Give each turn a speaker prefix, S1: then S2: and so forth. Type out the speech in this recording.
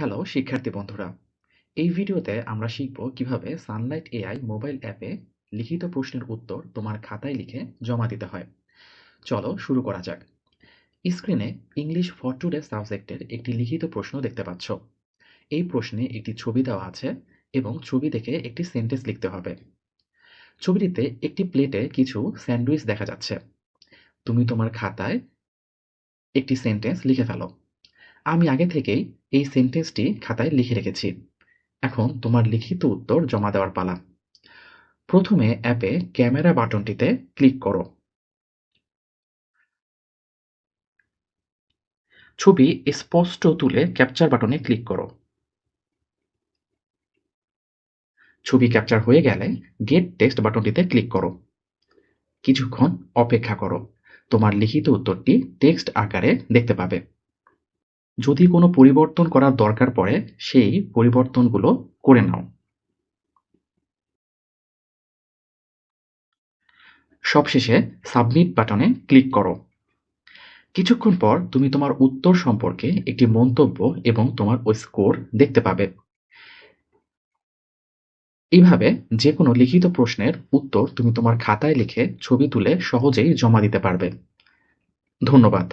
S1: Hello, শিক্ষার্থী বন্ধুরা। এই ভিডিওতে আমরা শিখব কীভাবে সানলাইট এআই মোবাইল অ্যাপে লিখিত প্রশ্নের উত্তর তোমার খাতায় লিখে জমা দিতে হয়। চলো শুরু করা যাক। স্ক্রিনে ইংলিশ ফর টুডে সাবজেক্টের একটি লিখিত প্রশ্ন দেখতে পাচ্ছ। এই প্রশ্নে একটি ছবি দেওয়া আছে এবং ছবি দেখে একটি সেন্টেন্স লিখতে হবে। ছবিটিতে একটি প্লেটে কিছু স্যান্ডউইচ দেখা যাচ্ছে। তুমি তোমার খাতায় একটি সেন্টেন্স লিখে ফেলো। আমি আগে থেকেই এই সেন্টেন্সটি খাতায় লিখে রেখেছি। এখন তোমার লিখিত উত্তর জমা দেওয়ার পালা। প্রথমে অ্যাপে ক্যামেরা বাটনটিতে ক্লিক করো। ছবি স্পষ্ট তুলে ক্যাপচার বাটনে ক্লিক করো। ছবি ক্যাপচার হয়ে গেলে গেট টেক্সট বাটনটিতে ক্লিক করো। কিছুক্ষণ অপেক্ষা করো। তোমার লিখিত উত্তরটি টেক্সট আকারে দেখতে পাবে। যদি কোনো পরিবর্তন করার দরকার পড়ে, সেই পরিবর্তনগুলো করে নাও। সবশেষে সাবমিট বাটনে ক্লিক করো। কিছুক্ষণ পর তুমি তোমার উত্তর সম্পর্কে একটি মন্তব্য এবং তোমার ওই স্কোর দেখতে পাবে। এইভাবে যে কোনো লিখিত প্রশ্নের উত্তর তুমি তোমার খাতায় লিখে ছবি তুলে সহজেই জমা দিতে পারবে। ধন্যবাদ।